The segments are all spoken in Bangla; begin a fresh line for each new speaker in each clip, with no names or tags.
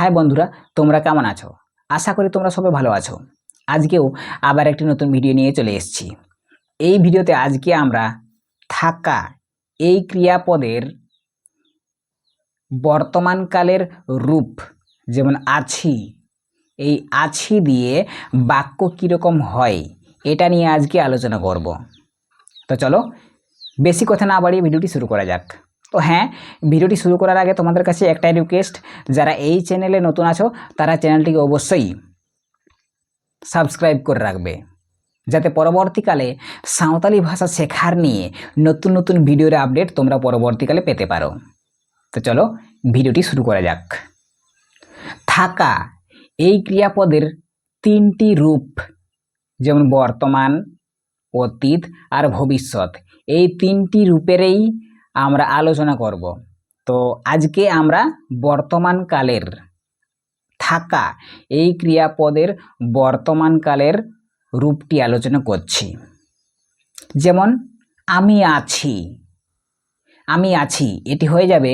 হাই বন্ধুরা, তোমরা কেমন আছো? আশা করি তোমরা সবাই ভালো আছো। আজকেও আবার একটি নতুন ভিডিও নিয়ে চলে এসেছি। এই ভিডিওতে আজকে আমরা থাকা এই ক্রিয়াপদের বর্তমানকালের রূপ, যেমন আছি, এই আছি দিয়ে বাক্য কীরকম হয়, এটা নিয়ে আজকে আলোচনা করব। তো চলো, বেশি কথা না বাড়িয়ে ভিডিওটি শুরু করা যাক। তো হ্যাঁ ভিডিওটি শুরু করার আগে তোমাদের কাছে একটাই রিকোয়েস্ট যারা এই চ্যানেলে নতুন আছো, তারা চ্যানেলটিকে অবশ্যই সাবস্ক্রাইব করে রাখবে। যাতে পরবর্তীকালে সাঁওতালি ভাষা শেখার নিয়ে নতুন নতুন ভিডিওর আপডেট তোমরা পরবর্তীকালে পেতে পারো। তো চলো, ভিডিওটি শুরু করা যাক। থাকা, এই ক্রিয়াপদের তিনটি রূপ, যেমন বর্তমান, অতীত আর ভবিষ্যৎ। এই তিনটি রূপেরই আমরা আলোচনা করব। তো আজকে আমরা বর্তমানকালের থাকা এই ক্রিয়াপদের বর্তমানকালের রূপটি আলোচনা করছি। যেমন, আমি আছি। আমি আছি, এটি হয়ে যাবে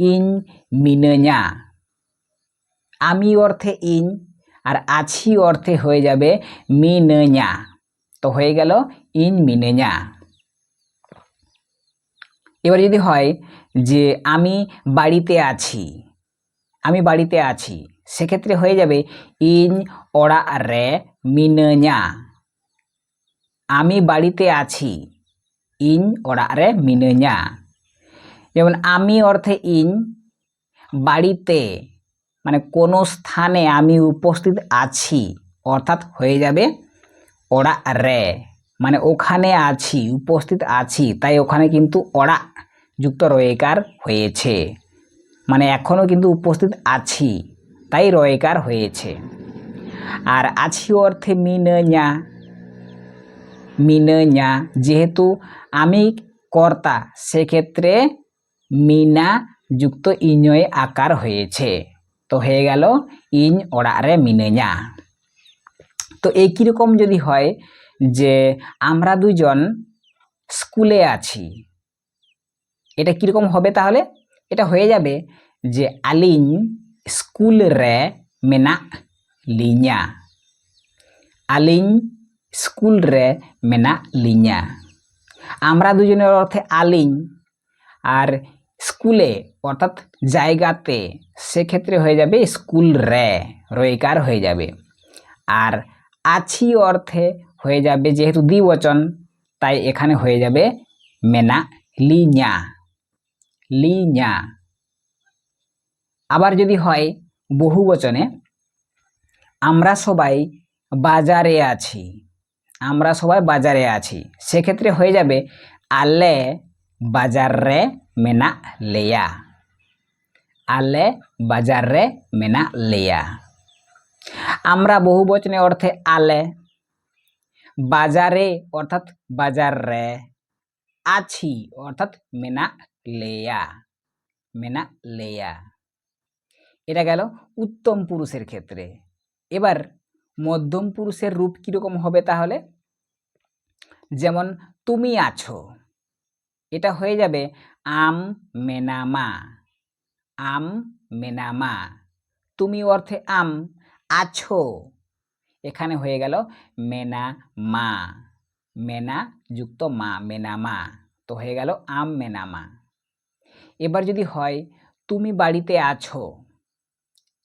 ইন মিনঞা আমি অর্থে ইন আর আছি অর্থে হয়ে যাবে মিনঞা তো হয়ে গেল ইন মিনঞা এবার যদি হয় যে আমি বাড়িতে আছি, আমি বাড়িতে আছি, সেক্ষেত্রে হয়ে যাবে ইন ওড়া রে মিনঞা আমি বাড়িতে আছি, ইন ওড়া রে মিনঞা যেমন আমি অর্থে ইন, বাড়িতে মানে কোনো স্থানে আমি উপস্থিত আছি, অর্থাৎ হয়ে যাবে ওড়া রে। মানে ওখানে আছি, উপস্থিত আছি, তাই ওখানে কিন্তু ওড়া যুক্ত রয়েকার হয়েছে। মানে এখনও কিন্তু উপস্থিত আছি, তাই রয়েকার হয়েছে। আর আছি অর্থে মিনঞা মিনঞা যেহেতু আমি কর্তা, সেক্ষেত্রে মিনা যুক্ত ইঞ্জয় আকার হয়েছে। তো হয়ে গেল ইন ওড়াগ রে মিনঞা তো এই কীরকম যদি হয় যে আমরা দুজন স্কুলে আছি। এটা কীরকম হবে তাহলে? এটা হয়ে যাবে যে আলিং স্কুল রে মেনা লিña আলিং স্কুল রে মেনা লিña আমরা দুজনের অর্থে আলিং আর স্কুলে অর্থাৎ জায়গাতে সেক্ষেত্রে হয়ে যাবে স্কুল রে, রয়িকার হয়ে যাবে। আর আছি অর্থে হয়ে যাবে যেহেতু দ্বিবচন, তাই এখানে হয়ে যাবে মেনা লিña লিña আবার যদি হয় বহু বচনে আমরা সবাই বাজারে আছি, আমরা সবাই বাজারে আছি, সেক্ষেত্রে হয়ে যাবে আলে বাজার মেনা লেয়া। আলে বাজার মেনা লেয়া। আমরা বহু বচনে অর্থে আলে বাজারে, অর্থাৎ বাজার রে আছি, অর্থাৎ মেনা লেয়া মেনা লেয়া এটা গেল উত্তম পুরুষের ক্ষেত্রে। এবার মধ্যম পুরুষের রূপ কীরকম হবে তাহলে? যেমন, তুমি আছো। এটা হয়ে যাবে, আম মেনামা। আম মেনামা। তুমি অর্থে আম, আছো। এখানে হয়ে গেল মেনা মা। মেনা যুক্ত মা মেনামা তো হয়ে গেল আম মেনামা এবার যদি হয়, তুমি বাড়িতে আছো,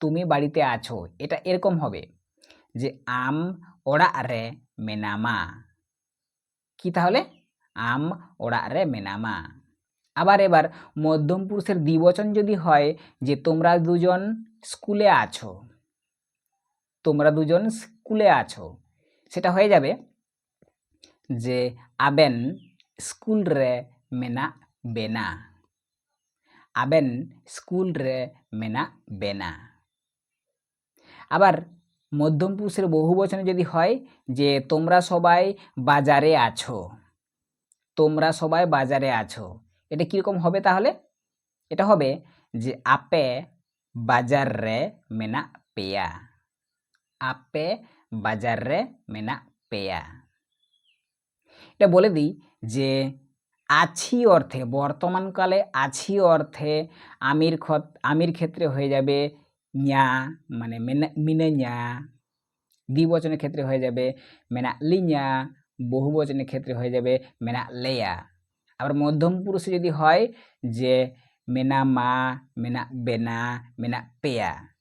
তুমি বাড়িতে আছো, এটা এরকম হবে যে আম ওড়াগ রে মেনামা কি তাহলে? আম ওড়াগ রে মেনামা আবার এবার মধ্যম পুরুষের দ্বিবচন যদি হয় যে তোমরা দুজন স্কুলে আছো, তোমরা দুজন স্কুলে আছো, সেটা হয়ে যাবে যে আবেন স্কুল রে মেনা বেনা। আবেন স্কুল রে মেনা বেনা। আবার মধ্যম পুরুষের বহু বচনে যদি হয় যে তোমরা সবাই বাজারে আছো, তোমরা সবাই বাজারে আছো, এটা কীরকম হবে তাহলে? এটা হবে যে আপে বাজার রে মেনা পেয়া। আপে বাজার রে মেনা পেয়া। এটা বলে দিই যে, আছি অর্থে বর্তমানকালে আছি অর্থে, আমির খত, আমির ক্ষেত্রে হয়ে যাবে ঞা মানে মেনা মিনাñা দ্বিবচনের ক্ষেত্রে হয়ে যাবে মেনা লিñা বহুবচনের ক্ষেত্রে হয়ে যাবে মেনা লেয়া। আবার মধ্যম পুরুষে যদি হয় যে, মেনা মা, মেনা বেনা, মেনা পেয়া।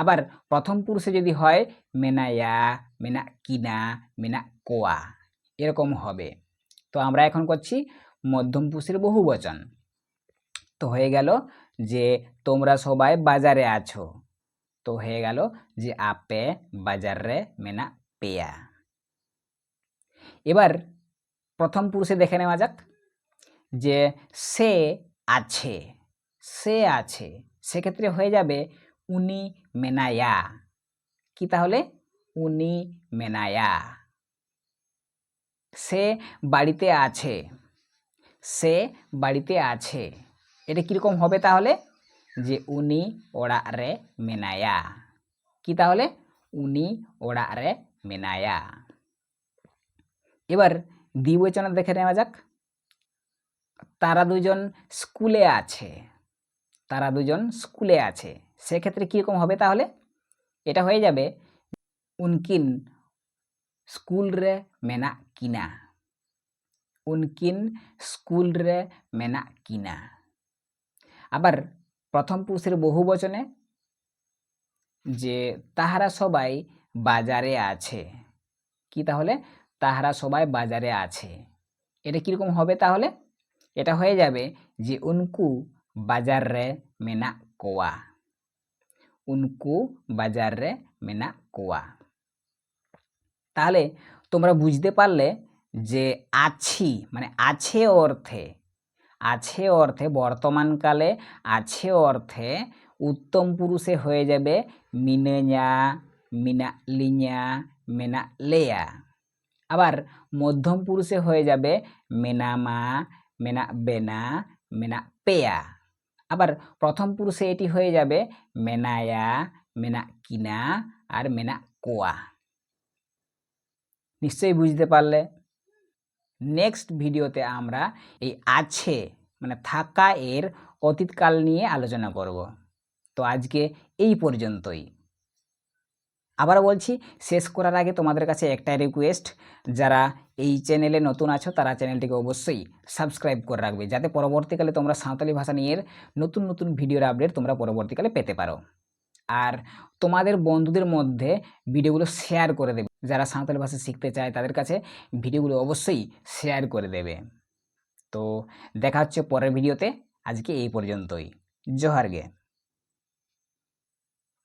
আবার প্রথম পুরুষে যদি হয় মেনায়া মেনা কিনা মেনা কোয়া এরকম হবে। তো আমরা এখন করছি মধ্যম পুরুষের বহু বচন। তো হয়ে গেল যে তোমরা সবাই বাজারে আছো। তো হয়ে গেল যে আপে বাজারে মেনা পেয়া এবার প্রথম পুরুষে দেখে নেওয়া যাক যে সে আছে সে আছে, সেক্ষেত্রে হয়ে যাবে উনি মেনায়া। কি তাহলে? উনি মেনায়া। সে বাড়িতে আছে। সে বাড়িতে আছে। এটা কীরকম হবে তাহলে? যে উনি ওড়াগ রে মেনায়া। কি তাহলে? উনি ওড়াগ রে মেনায়া। এবার দ্বিবচন দেখে নেওয়া যাক। তারা দুজন স্কুলে আছে। তারা দুজন স্কুলে আছে। সেক্ষেত্রে কীরকম হবে তাহলে? এটা হয়ে যাবে, উনকিন স্কুল রে মেনা কিনা? উনকিন স্কুল রে মেনা কিনা? আবার প্রথম পুরুষের বহু বচনে, যে তাহারা সবাই বাজারে আছে। কি তাহলে? তাহারা সবাই বাজারে আছে। এটা কীরকম হবে তাহলে? এটা হয়ে যাবে যে, উনকু বাজার রে মেনা কোয়া? উনকু বাজার রে মেনা কোয়া তাহলে তোমরা বুঝতে পারলে যে আছি মানে আছে অর্থে আছে অর্থে বর্তমানকালে আছে অর্থে উত্তম পুরুষে হয়ে যাবে মিনেñা মিনা লিñা মেনা লেয়া আবার মধ্যম পুরুষে হয়ে যাবে মেনামা মেনা বেনা মেনা পেয়া আবার প্রথম পুরুষে এটি হয়ে যাবে মেনায়া মেনা কিনা আর মেনা কোয়া নিশ্চয়ই বুঝতে পারলে। নেক্সট ভিডিওতে আমরা এই আছে মানে থাকা এর অতীতকাল নিয়ে আলোচনা করব। তো আজকে এই পর্যন্তই। আবার বলছি, শেষ করার আগে তোমাদের কাছে একটাই রিকোয়েস্ট যারা এই চ্যানেলে নতুন আছো, তারা চ্যানেলটিকে অবশ্যই সাবস্ক্রাইব করে রাখবে, যাতে পরবর্তীকালে তোমরা সাঁওতালি ভাষা নিয়ে নতুন নতুন ভিডিওর আপডেট তোমরা পরবর্তীকালে পেতে পারো। আর তোমাদের বন্ধুদের মধ্যে ভিডিওগুলো শেয়ার করে দেবে, যারা সাঁওতালি ভাষা শিখতে চায়, তাদের কাছে ভিডিওগুলো অবশ্যই শেয়ার করে দেবে। তো দেখা হচ্ছে পরের ভিডিওতে, আজকে এই পর্যন্তই। জোহার গে